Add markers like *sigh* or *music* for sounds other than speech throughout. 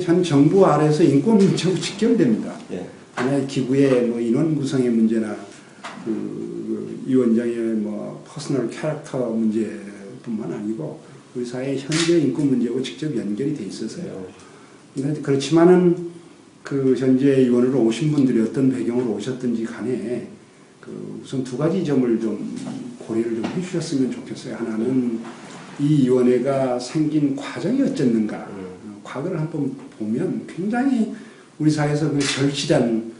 현 정부 아래에서 인권 문제하고 *laughs* 직결됩니다. 예. 하나의 기구의 뭐 인원 구성의 문제나 그, 그 위원장의 뭐 퍼스널 캐릭터 문제뿐만 아니고 우리 사회의 현재 인권 문제하고 직접 연결이 돼 있어서요. 근데 그렇지만은 그 현재 의원으로 오신 분들이 어떤 배경으로 오셨든지 간에 그 우선 두 가지 점을 좀 고려를 좀 해주셨으면 좋겠어요. 하나는 이 위원회가 생긴 과정이 어쨌는가. 어, 과거를 한번 보면 굉장히 우리 사회에서 그 절실한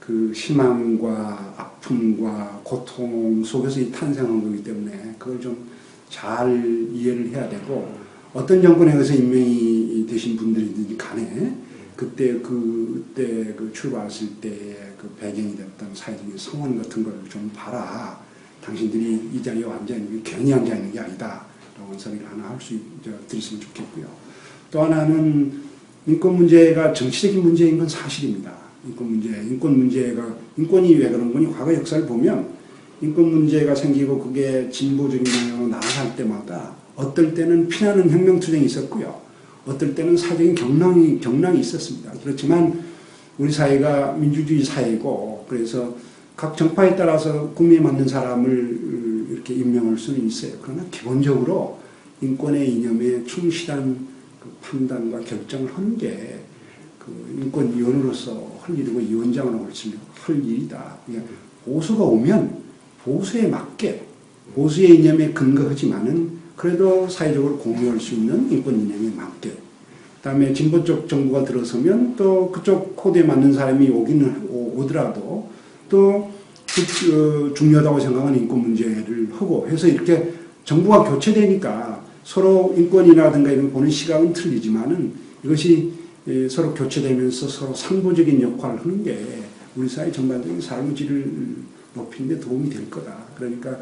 그 희망과 아픔과 고통 속에서 이 탄생한 거기 때문에 그걸 좀 잘 이해를 해야 되고 어떤 정권에 의해서 임명이 되신 분들이든지 간에 그때 그때 그 출발했을 때의 그 배경이 됐던 사회적인 성원 같은 걸 좀 봐라. 당신들이 이 자리에 앉아 있는 게 괜히 앉아 있는 게 아니다. 라고 소리를 하나 할 수 드렸으면 좋겠고요. 또 하나는 인권 문제가 정치적인 문제인 건 사실입니다. 인권 문제, 인권 문제가 인권이 왜 그런 거니 과거 역사를 보면 인권 문제가 생기고 그게 진보적인 방향으로 나아갈 때마다 어떨 때는 피나는 혁명투쟁이 있었고요. 어떨 때는 사적인 경랑이, 경랑이 있었습니다. 그렇지만 우리 사회가 민주주의 사회고 그래서 각 정파에 따라서 국민에 맞는 사람을 이렇게 임명할 수는 있어요. 그러나 기본적으로 인권의 이념에 충실한 그 판단과 결정을 하는 게그 인권위원으로서 할 일이고 위원장으로 할 일이다. 그러니까 보수가 오면 보수에 맞게 보수의 이념에 근거하지만은 그래도 사회적으로 공유할 수 있는 인권 이념에 맞게 그다음에 진보 쪽 정부가 들어서면 또 그쪽 코드에 맞는 사람이 오기는 오- 오더라도 또 그, 어, 중요하다고 생각하는 인권 문제를 하고 해서 이렇게 정부가 교체되니까 서로 인권이라든가 이런 거 보는 시각은 틀리지만은 이것이 예, 서로 교체되면서 서로 상부적인 역할을 하는 게 우리 사회 전반적인 삶의 질을 높이는 데 도움이 될 거다. 그러니까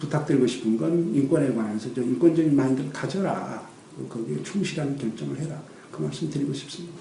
부탁드리고 싶은 건 인권에 관해서 좀 인권적인 마인드를 가져라. 거기에 충실한 결정을 해라. 그 말씀 드리고 싶습니다.